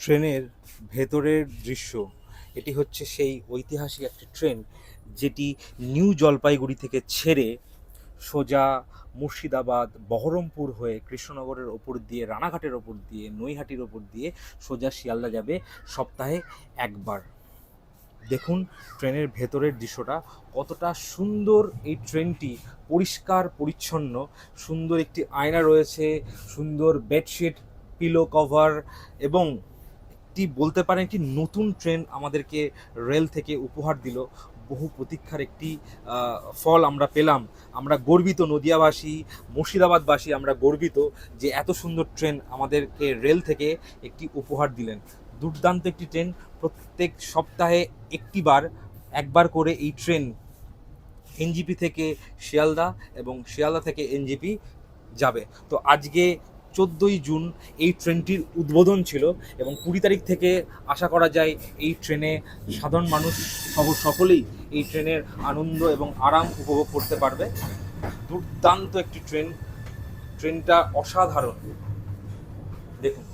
ট্রেনের ভেতরের দৃশ্য, এটি হচ্ছে সেই ঐতিহাসিক একটি ট্রেন যেটি নিউ জলপাইগুড়ি থেকে ছেড়ে সোজা মুর্শিদাবাদ, বহরমপুর হয়ে কৃষ্ণনগরের ওপর দিয়ে, রানাঘাটের ওপর দিয়ে, নৈহাটির ওপর দিয়ে সোজা শিয়ালদা যাবে সপ্তাহে একবার। দেখুন ট্রেনের ভেতরের দৃশ্যটা, কতটা সুন্দর এই ট্রেনটি, পরিষ্কার, পরিচ্ছন্ন, সুন্দর একটি আয়না রয়েছে, সুন্দর বেডশিট, পিলো কভার এবং একটি বলতে পারেন একটি নতুন ট্রেন আমাদেরকে রেল থেকে উপহার দিল। বহু প্রতীক্ষার একটি ফল আমরা পেলাম। আমরা গর্বিত নদিয়াবাসী, মুর্শিদাবাদবাসী আমরা গর্বিত যে এত সুন্দর ট্রেন আমাদেরকে রেল থেকে একটি উপহার দিলেন। দুর্দান্ত একটি ট্রেন প্রত্যেক সপ্তাহে একটিবার, একবার করে এই ট্রেন এনজিপি থেকে শিয়ালদা এবং শিয়ালদা থেকে এনজিপি যাবে। তো আজকে চোদ্দোই জুন এই ট্রেনটির উদ্বোধন ছিল এবং কুড়ি তারিখ থেকে আশা করা যায় এই ট্রেনে সাধারণ মানুষ সহ সকলেই এই ট্রেনের আনন্দ এবং আরাম উপভোগ করতে পারবে। দুর্দান্ত একটি ট্রেন। ট্রেনটা অসাধারণ। দেখুন।